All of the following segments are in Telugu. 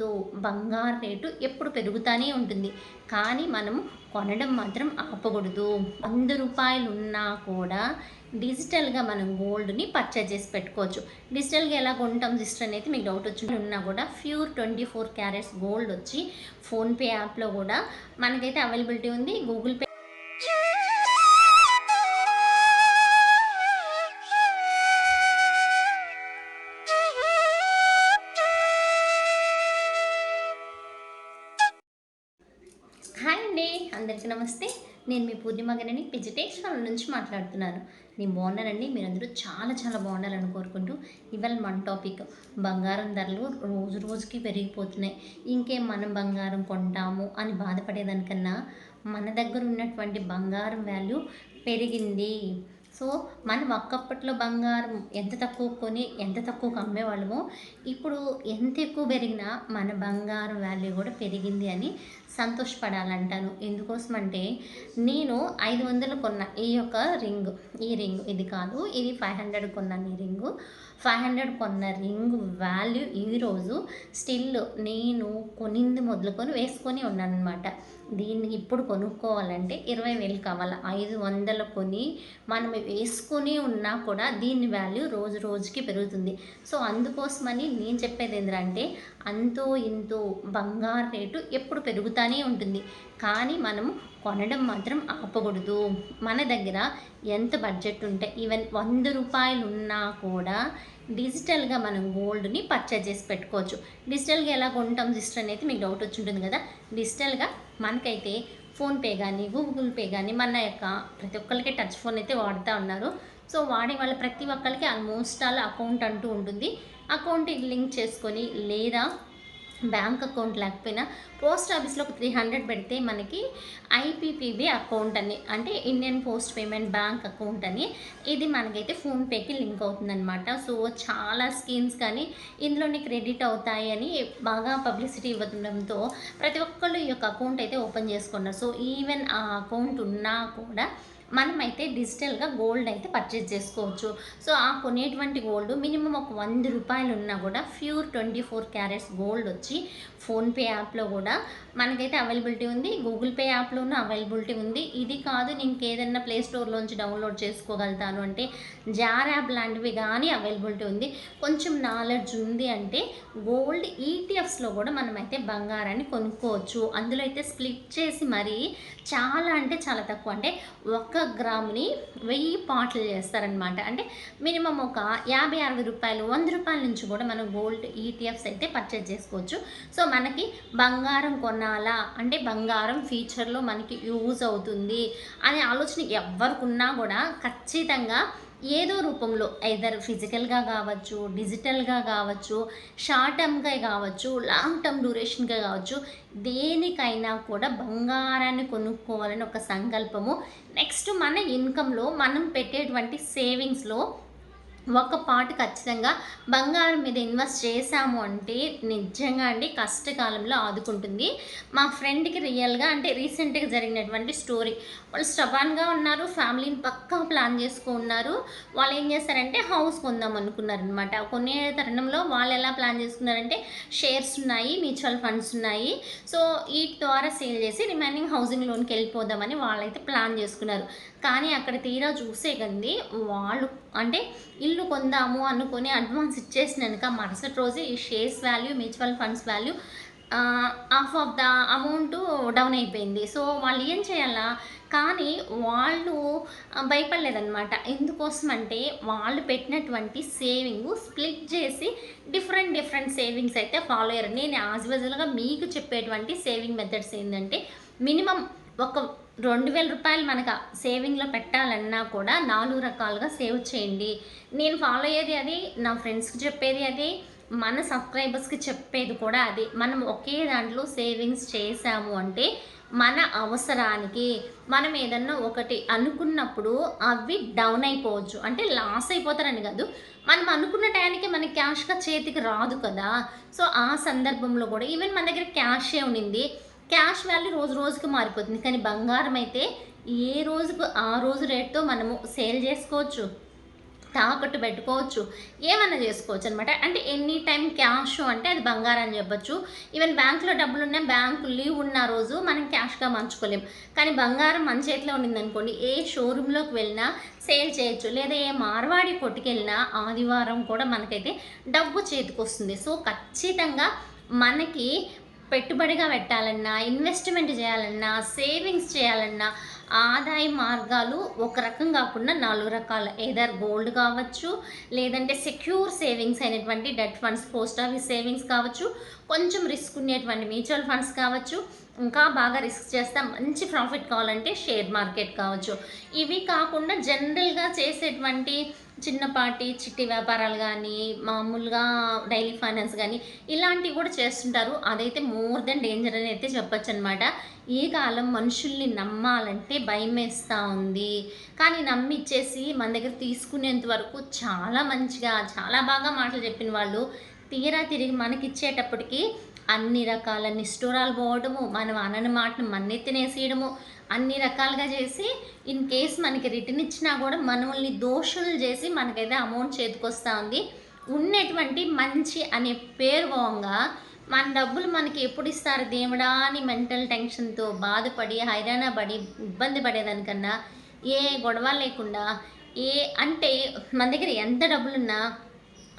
తో బంగారు రేటు ఎప్పుడు పెరుగుతూనే ఉంటుంది. కానీ మనం కొనడం మాత్రం ఆపకూడదు. వంద రూపాయలు ఉన్నా కూడా డిజిటల్గా మనం గోల్డ్ని పర్చేజ్ చేసి పెట్టుకోవచ్చు. డిజిటల్గా ఎలా కొంటాం సిస్టర్ అనేది మీకు డౌట్ వచ్చి ఉన్నా కూడా pure twenty four carats gold వచ్చి ఫోన్పే యాప్లో కూడా మనకైతే అవైలబిలిటీ ఉంది. గూగుల్ పే అందరికీ నమస్తే. నేను మీ పూర్ణిమగనని గనని వెజిటేషన్ నుంచి మాట్లాడుతున్నాను. నేను బాగున్నానండి. మీరందరూ చాలా చాలా బాగుండాలని కోరుకుంటూ ఇవాళ మన టాపిక్ బంగారం ధరలు రోజు రోజుకి పెరిగిపోతున్నాయి. ఇంకేం మనం బంగారం కొంటాము అని బాధపడేదానికన్నా మన దగ్గర ఉన్నటువంటి బంగారం వాల్యూ పెరిగింది. సో మనం ఒక్కప్పట్లో బంగారం ఎంత తక్కువ కొని ఎంత తక్కువకు అమ్మేవాళ్ళము ఇప్పుడు ఎంత ఎక్కువ పెరిగినా మన బంగారం వాల్యూ కూడా పెరిగింది అని సంతోషపడాలంటాను. ఎందుకోసం అంటే నేను ఐదు వందలు కొన్న ఈ యొక్క రింగ్ ఈ రింగ్ ఇది కాదు ఇది ఫైవ్ హండ్రెడ్ కొన్నాను ఈ రింగు. ఫైవ్ హండ్రెడ్ కొన్న రింగ్ వాల్యూ ఈరోజు స్టిల్ నేను కొనింది మొదలుకొని వేసుకొని ఉన్నాను అనమాట దీన్ని ఇప్పుడు కొనుక్కోవాలంటే ఇరవై వేలు కావాలి? ఐదు వందలు కొని మనం వేసుకొని ఉన్నా కూడా దీని వాల్యూ రోజు రోజుకి పెరుగుతుంది. సో అందుకోసమని నేను చెప్పేది ఏంటంటే అంతో ఇంతో బంగారు రేటు ఎప్పుడు పెరుగుతూనే ఉంటుంది. కానీ మనం కొనడం మాత్రం ఆపకూడదు. మన దగ్గర ఎంత బడ్జెట్ ఉంటే ఈవెన్ వంద రూపాయలు ఉన్నా కూడా డిజిటల్గా మనం గోల్డ్ని పర్చేజ్ చేసి పెట్టుకోవచ్చు. డిజిటల్గా ఎలా కొంటాం? సిస్టర్ అనేది మీకు డౌట్ వచ్చి ఉంటుంది కదా? డిజిటల్గా మనకైతే ఫోన్పే కానీ గూగుల్ పే కానీ మన యొక్క ప్రతి ఒక్కరికి టచ్ ఫోన్ అయితే వాడుతూ ఉన్నారు. సో వాడే వాళ్ళ ప్రతి ఒక్కరికి ఆల్మోస్ట్ ఆల్ అకౌంట్ అంటూ ఉంటుంది. అకౌంట్ లింక్ చేసుకొని లేదా బ్యాంక్ అకౌంట్ లేకపోయినా పోస్ట్ ఆఫీస్లో ఒక త్రీ హండ్రెడ్ పెడితే మనకి ఐపీపీబీ అకౌంట్ అని అంటే Indian post payment bank account అని ఇది మనకైతే ఫోన్పేకి లింక్ అవుతుందన్నమాట. సో చాలా స్కీమ్స్ కానీ ఇందులోనే క్రెడిట్ అవుతాయి అని బాగా పబ్లిసిటీ ఇవ్వడంతో ప్రతి ఒక్కళ్ళు ఈ యొక్క అకౌంట్ అయితే ఓపెన్ చేసుకున్నారు. సో ఈవెన్ ఆ అకౌంట్ ఉన్నా కూడా మనమైతే డిజిటల్గా గోల్డ్ అయితే పర్చేజ్ చేసుకోవచ్చు. సో ఆ కొనేటువంటి గోల్డ్ మినిమం ఒక వంద రూపాయలు ఉన్నా కూడా pure twenty four carats gold వచ్చి ఫోన్పే యాప్లో కూడా మనకైతే అవైలబిలిటీ ఉంది. గూగుల్ పే యాప్లోనూ అవైలబిలిటీ ఉంది. ఇది కాదు నేను ఏదైనా ప్లే స్టోర్లోంచి డౌన్లోడ్ చేసుకోగలుగుతాను అంటే జార్ యాప్ లాంటివి కానీ అవైలబిలిటీ ఉంది. కొంచెం నాలెడ్జ్ ఉంది అంటే గోల్డ్ ఈటీఎఫ్స్లో కూడా మనమైతే బంగారాన్ని కొనుక్కోవచ్చు. అందులో అయితే స్ప్లిట్ చేసి మరీ చాలా అంటే చాలా తక్కువ. అంటే ఒక గ్రాముని వెయ్యి పాటలు చేస్తారనమాట అంటే మినిమం ఒక యాభై అరవై రూపాయలు వంద రూపాయల నుంచి కూడా మనం గోల్డ్ ఈటీఎఫ్స్ అయితే పర్చేజ్ చేసుకోవచ్చు. సో మనకి బంగారం కొనాలా? అంటే బంగారం ఫ్యూచర్లో మనకి యూజ్ అవుతుంది అనే ఆలోచన ఎవరికి ఉన్నా కూడా ఖచ్చితంగా ఏదో రూపంలో ఐదర్ ఫిజికల్గా కావచ్చు డిజిటల్గా కావచ్చు షార్ట్ టర్మ్గా కావచ్చు లాంగ్ టర్మ్ డ్యూరేషన్గా కావచ్చు దేనికైనా కూడా బంగారాన్ని కొనుక్కోవాలని ఒక సంకల్పము. నెక్స్ట్ మన ఇన్కంలో మనం పెట్టేటువంటి సేవింగ్స్లో ఒక పాట ఖచ్చితంగా బంగారం మీద ఇన్వెస్ట్ చేశాము అంటే నిజంగా అండి కష్టకాలంలో ఆదుకుంటుంది. మా ఫ్రెండ్కి రియల్గా అంటే రీసెంట్గా జరిగినటువంటి స్టోరీ. వాళ్ళు స్టబాన్గా ఉన్నారు ఫ్యామిలీని పక్కా ప్లాన్ చేసుకున్నారు. వాళ్ళు ఏం చేస్తారంటే హౌస్ కొందాం అనుకున్నారనమాట. కొనే తరుణంలో వాళ్ళు ఎలా ప్లాన్ చేసుకున్నారంటే షేర్స్ ఉన్నాయి మ్యూచువల్ ఫండ్స్ ఉన్నాయి. సో వీటి ద్వారా సేల్ చేసి రిమైనింగ్ హౌసింగ్ లోన్కి వెళ్ళిపోదామని వాళ్ళైతే ప్లాన్ చేసుకున్నారు. కానీ అక్కడ తీరా చూసే కంది వాళ్ళు అంటే ఇల్లు కొందాము అనుకొని అడ్వాన్స్ ఇచ్చేసినాక మరుసటి రోజే ఈ shares value mutual funds value half of the amount down అయిపోయింది. సో వాళ్ళు ఏం చేయాలా? కానీ వాళ్ళు భయపడలేదన్నమాట. ఎందుకోసం అంటే వాళ్ళు పెట్టినటువంటి సేవింగ్ స్ప్లిట్ చేసి డిఫరెంట్ డిఫరెంట్ సేవింగ్స్ అయితే ఫాలో అయ్యారు. నేను యాజ్ యూజువల్గా మీకు చెప్పేటువంటి సేవింగ్ మెథడ్స్ ఏంటంటే మినిమం ఒక రెండు వేల రూపాయలు మనకు సేవింగ్లో పెట్టాలన్నా కూడా నాలుగు రకాలుగా సేవ్ చేయండి. నేను ఫాలో అయ్యేది అది నా ఫ్రెండ్స్కి చెప్పేది అది మన సబ్స్క్రైబర్స్కి చెప్పేది కూడా అది. మనం ఒకే దాంట్లో సేవింగ్స్ చేసాము అంటే మన అవసరానికి మనం ఏదన్నా ఒకటి అనుకున్నప్పుడు అవి డౌన్ అయిపోవచ్చు. అంటే లాస్ అయిపోతారని కాదు మనం అనుకున్న టైంకి మనకి క్యాష్గా చేతికి రాదు కదా. సో ఆ సందర్భంలో కూడా ఈవెన్ మన దగ్గర క్యాషే ఉండింది. క్యాష్ వాల్యూ రోజు రోజుకి మారిపోతుంది. కానీ బంగారం అయితే ఏ రోజుకు ఆ రోజు రేట్తో మనము సేల్ చేసుకోవచ్చు తాకట్టు పెట్టుకోవచ్చు ఏమైనా చేసుకోవచ్చు అనమాట అంటే ఎనీ టైం క్యాష్ అంటే అది బంగారం అని చెప్పొచ్చు. ఈవెన్ బ్యాంకులో డబ్బులు ఉన్నాయి బ్యాంకు లీవ్ ఉన్న రోజు మనం క్యాష్గా మంచుకోలేం కానీ బంగారం మన చేతిలో ఉండింది అనుకోండి ఏ షోరూంలోకి వెళ్ళినా సేల్ చేయొచ్చు. లేదా ఏ మార్వాడి కొట్టుకెళ్ళినా ఆదివారం కూడా మనకైతే డబ్బు చేతికి వస్తుంది సో ఖచ్చితంగా మనకి పెట్టుబడిగా పెట్టాలన్నా ఇన్వెస్ట్మెంట్ చేయాలన్నా సేవింగ్స్ చేయాలన్నా ఆదాయ మార్గాలు ఒక రకం కాకుండా నాలుగు రకాల. ఏదర్ గోల్డ్ కావచ్చు లేదంటే సెక్యూర్ సేవింగ్స్ అయినటువంటి debt funds post office savings కావచ్చు కొంచెం రిస్క్ ఉండేటువంటి మ్యూచువల్ ఫండ్స్ కావచ్చు ఇంకా బాగా రిస్క్ చేస్తే మంచి ప్రాఫిట్ కావాలంటే షేర్ మార్కెట్ కావచ్చు. ఇవి కాకుండా జనరల్గా చేసేటువంటి చిన్నపాటి చిట్టి వ్యాపారాలు కానీ మామూలుగా డైలీ ఫైనాన్స్ కానీ ఇలాంటివి కూడా చేస్తుంటారు. అదైతే మోర్ దెన్ డేంజర్ అని అయితే చెప్పొచ్చు అనమాట ఈ కాలం మనుషుల్ని నమ్మాలంటే భయం వేస్తూ ఉంది. కానీ నమ్మిచ్చేసి మన దగ్గర తీసుకునేంత వరకు చాలా మంచిగా చాలా బాగా మాటలు చెప్పిన వాళ్ళు తీరా తిరిగి మనకి ఇచ్చేటప్పటికి అన్ని రకాల నిష్ఠూరాలు పోవడము మనం అనని మాటను మన్నెత్తినేసేయడము అన్ని రకాలుగా చేసి ఇన్ కేస్ మనకి రిటర్న్ ఇచ్చినా కూడా మనల్ని దోషులు చేసి మనకైతే అమౌంట్ చేతికొస్తూ ఉంది. ఉన్నటువంటి మంచి అనే పేరు పోగా మన డబ్బులు మనకి ఎప్పుడు ఇస్తారు దేవుడా అని మెంటల్ టెన్షన్తో బాధపడి హైరాణ పడి ఇబ్బంది పడేదానికన్నా ఏ గొడవ లేకుండా ఏ అంటే మన దగ్గర ఎంత డబ్బులున్నా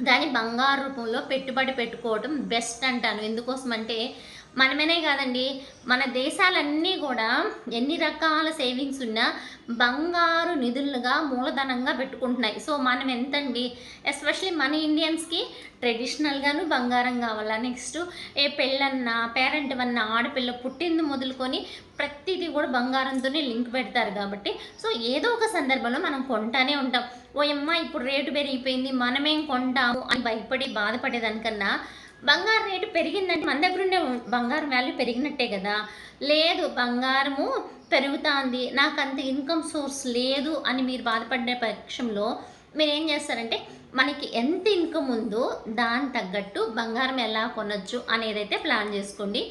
దాన్ని బంగారు రూపంలో పెట్టుబడి పెట్టుకోవడం బెస్ట్ అంటాను. ఎందుకోసం అంటే మనమేనే కాదండి మన దేశాలన్నీ కూడా ఎన్ని రకాల సేవింగ్స్ ఉన్నా బంగారు నిధులుగా మూలధనంగా పెట్టుకుంటున్నాయి. సో మనం ఎంతండి ఎస్పెషలీ మన ఇండియన్స్కి ట్రెడిషనల్గాను బంగారం కావాలా? నెక్స్ట్ ఏ పెళ్ళన్నా పేరెంట్ అన్న ఆడపిల్ల పుట్టింది మొదలుకొని ప్రతిదీ కూడా బంగారంతోనే లింక్ పెడతారు కాబట్టి. సో ఏదో ఒక సందర్భంలో మనం కొంటానే ఉంటాం. ఓ అమ్మ ఇప్పుడు రేటు పెరిగిపోయింది మనమేం కొంటాము అని భయపడి బాధపడేదానికన్నా బంగారం రేటు పెరిగిందంటే మన దగ్గర ఉండే బంగారం వాల్యూ పెరిగినట్టే కదా. లేదు బంగారము పెరుగుతుంది నాకు అంత ఇన్కమ్ సోర్స్ లేదు అని మీరు బాధపడే పక్షంలో మీరు ఏం చేస్తారంటే మనకి ఎంత ఇన్కమ్ ఉందో దాని తగ్గట్టు బంగారం ఎలా కొనొచ్చు అనేదైతే ప్లాన్ చేసుకోండి.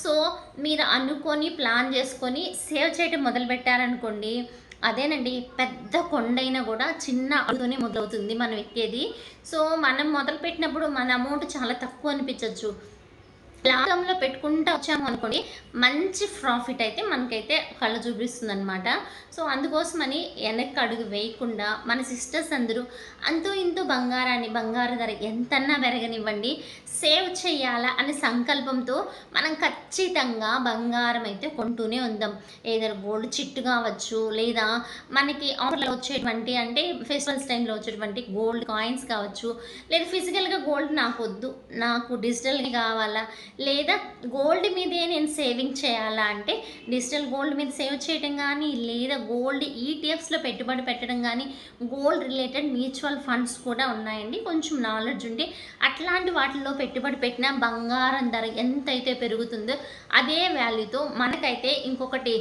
సో మీరు అనుకొని ప్లాన్ చేసుకొని సేవ్ చేయటం మొదలు పెట్టారనుకోండి అదేనండి పెద్ద కొండైనా కూడా చిన్న అడుగుతోనే మొదలవుతుంది మనం ఎక్కేది. సో మనం మొదలు పెట్టినప్పుడు మన అమౌంట్ చాలా తక్కువ అనిపించవచ్చు లాభంలో పెట్టుకుంటూ వచ్చాము అనుకోండి మంచి ప్రాఫిట్ అయితే మనకైతే కళ్ళు చూపిస్తుంది అనమాట సో అందుకోసమని వెనక్కి అడుగు వేయకుండా మన సిస్టర్స్ అందరూ అంతో ఇంతో బంగారాన్ని బంగారు ధర ఎంతన్నా పెరగనివ్వండి సేవ్ చేయాలా అనే సంకల్పంతో మనం ఖచ్చితంగా బంగారం అయితే కొంటూనే ఉందాం. ఏదైనా గోల్డ్ చిట్టు కావచ్చు లేదా మనకి ఆఫర్లో వచ్చేటువంటి అంటే ఫెస్టివల్స్ టైంలో వచ్చేటువంటి గోల్డ్ కాయిన్స్ కావచ్చు లేదా ఫిజికల్గా గోల్డ్ నాకు వద్దు నాకు డిజిటల్గా కావాలా లేదా గోల్డ్ మీదే నేను సేవింగ్ చేయాలా అంటే డిజిటల్ గోల్డ్ మీద సేవ్ చేయడం కానీ లేదా గోల్డ్ ఈటీఎఫ్స్లో పెట్టుబడి పెట్టడం కానీ గోల్డ్ రిలేటెడ్ మ్యూచువల్ ఫండ్స్ కూడా ఉన్నాయండి. కొంచెం నాలెడ్జ్ ఉంటే అట్లాంటి వాటిల్లో పెట్టుబడి పెట్టిన బంగారం ధర ఎంతైతే పెరుగుతుందో అదే వాల్యూతో మనకైతే ఇంకొకటి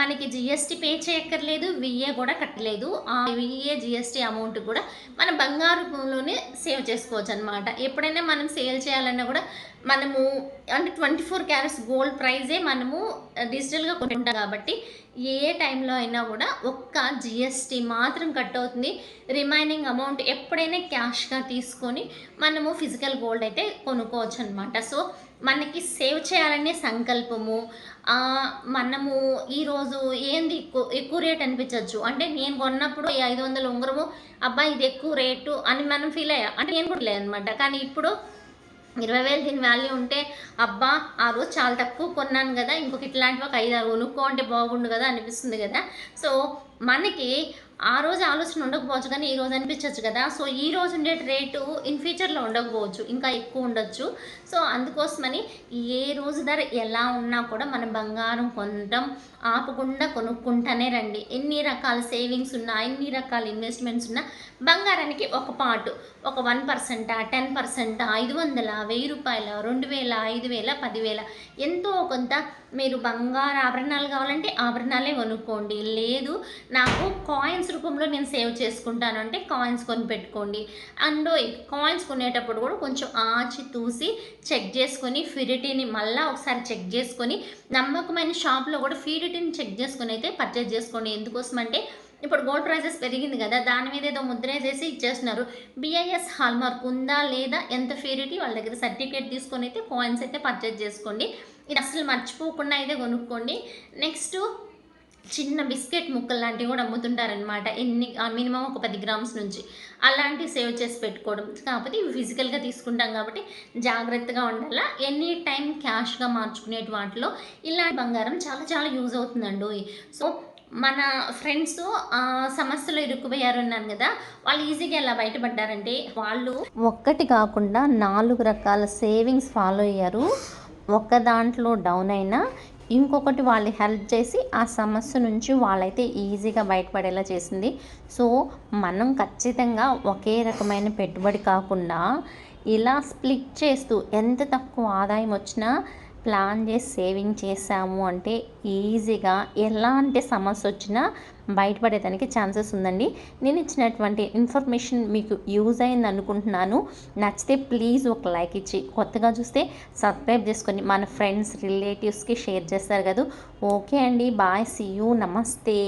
మనకి జిఎస్టీ పే చేయక్కర్లేదు విఏ కూడా కట్టలేదు. ఆ విఏ జిఎస్టీ అమౌంట్ కూడా మన బంగారులోనే సేవ్ చేసుకోవచ్చు అనమాట ఎప్పుడైనా మనం సేల్ చేయాలన్నా కూడా మనము అంటే ట్వంటీ ఫోర్ క్యారెట్స్ గోల్డ్ ప్రైజే మనము డిజిటల్గా కొంటుంటాం కాబట్టి ఏ టైంలో అయినా కూడా ఒక్క జిఎస్టీ మాత్రం కట్ అవుతుంది రిమైనింగ్ అమౌంట్ ఎప్పుడైనా క్యాష్గా తీసుకొని మనము ఫిజికల్ గోల్డ్ అయితే కొనుక్కోవచ్చు అనమాట సో మనకి సేవ్ చేయాలనే సంకల్పము మనము ఈరోజు ఏంది ఎక్కువ ఎక్కువ రేట్ అనిపించవచ్చు అంటే నేను కొన్నప్పుడు ఈ ఐదు వందల ఉంగరము అబ్బాయి ఇది ఎక్కువ రేటు అని మనం ఫీల్ అయ్యా. అంటే నేను కూడా లేదనమాట కానీ ఇప్పుడు ఇరవై వేలు దీని వాల్యూ ఉంటే అబ్బా ఆ రోజు చాలా తక్కువ కొన్నాను కదా ఇంకొక ఇట్లాంటివి ఒక ఐదు ఆరు కొనుక్కో అంటే బాగుండు కదా అనిపిస్తుంది కదా. సో మనకి ఆ రోజు ఆలోచన ఉండకపోవచ్చు కానీ ఈ రోజు అనిపించవచ్చు కదా. సో ఈ రోజు ఉండే రేటు ఇన్ ఫ్యూచర్లో ఉండకపోవచ్చు ఇంకా ఎక్కువ ఉండొచ్చు. సో అందుకోసమని ఏ రోజు ధర ఎలా ఉన్నా కూడా మనం బంగారం కొనటం ఆపకుండా కొనుక్కుంటానే రండి. ఎన్ని రకాల సేవింగ్స్ ఉన్నా ఎన్ని రకాల ఇన్వెస్ట్మెంట్స్ ఉన్నా బంగారానికి ఒక పాటు. ఒక వన్ పర్సెంటా టెన్ పర్సెంటా ఐదు వందల వెయ్యి రూపాయల రెండు వేల ఐదు వేల పదివేల ఎంతో కొంత మీరు బంగారు ఆభరణాలు కావాలంటే ఆభరణాలే కొనుక్కోండి. లేదు నాకు కాయిన్స్ రూపంలో నేను సేవ్ చేసుకుంటాను అంటే కాయిన్స్ కొని పెట్టుకోండి అండ్ కాయిన్స్ కొనేటప్పుడు కూడా కొంచెం ఆచి తూసి చెక్ చేసుకొని ఫ్యూరిటీని మళ్ళీ ఒకసారి చెక్ చేసుకొని నమ్మకమైన షాప్లో కూడా ఫ్యూరిటీని చెక్ చేసుకొని అయితే పర్చేజ్ చేసుకోండి. ఎందుకోసం అంటే ఇప్పుడు గోల్డ్ ప్రైజెస్ పెరిగింది కదా దాని మీద ఏదో ముద్ర వేసేసి ఇచ్చేస్తున్నారు. బిఐఎస్ హాల్మార్క్ ఉందా లేదా ఎంత ఫ్యూరిటీ వాళ్ళ దగ్గర సర్టిఫికేట్ తీసుకొని అయితే కాయిన్స్ అయితే పర్చేజ్ చేసుకోండి. ఇది అసలు మర్చిపోకుండా అయితే కొనుక్కోండి. నెక్స్ట్ చిన్న బిస్కెట్ ముక్కలు లాంటివి కూడా అమ్ముతుంటారనమాట ఎన్ని మినిమం ఒక పది గ్రామ్స్ నుంచి. అలాంటివి సేవ్ చేసి పెట్టుకోవడం. కాకపోతే ఇవి ఫిజికల్గా తీసుకుంటాం కాబట్టి జాగ్రత్తగా ఉండాలా. ఎనీ టైం క్యాష్గా మార్చుకునే వాటిలో ఇలాంటి బంగారం చాలా చాలా యూజ్ అవుతుందండి. సో మన ఫ్రెండ్స్ సమస్యలో ఇరుక్కుపోయారు అన్నాను కదా వాళ్ళు ఈజీగా ఎలా బయటపడ్డారంటే వాళ్ళు ఒక్కటి కాకుండా నాలుగు రకాల సేవింగ్స్ ఫాలో అయ్యారు. ఒక్క దాంట్లో డౌన్ అయినా ఇంకొకటి వాళ్ళు హెల్ప్ చేసి ఆ సమస్య నుంచి వాళ్ళైతే ఈజీగా బయటపడేలా చేసింది. సో మనం ఖచ్చితంగా ఒకే రకమైన పెట్టుబడి కాకుండా ఇలా స్ప్లిట్ చేస్తూ ఎంత తక్కువ ఆదాయం వచ్చినా ప్లాన్ చేసి సేవింగ్ చేసాము అంటే ఈజీగా ఎలాంటి సమస్య వచ్చినా బయటపడేదానికి ఛాన్సెస్ ఉందండి. నేను ఇచ్చినటువంటి ఇన్ఫర్మేషన్ మీకు యూజ్ అయింది అనుకుంటున్నాను. నచ్చితే ప్లీజ్ ఒక లైక్ ఇచ్చి కొత్తగా చూస్తే సబ్స్క్రైబ్ చేసుకొని మన ఫ్రెండ్స్ రిలేటివ్స్కి షేర్ చేస్తారు కదా. ఓకే అండి బాయ్ సీ యూ నమస్తే.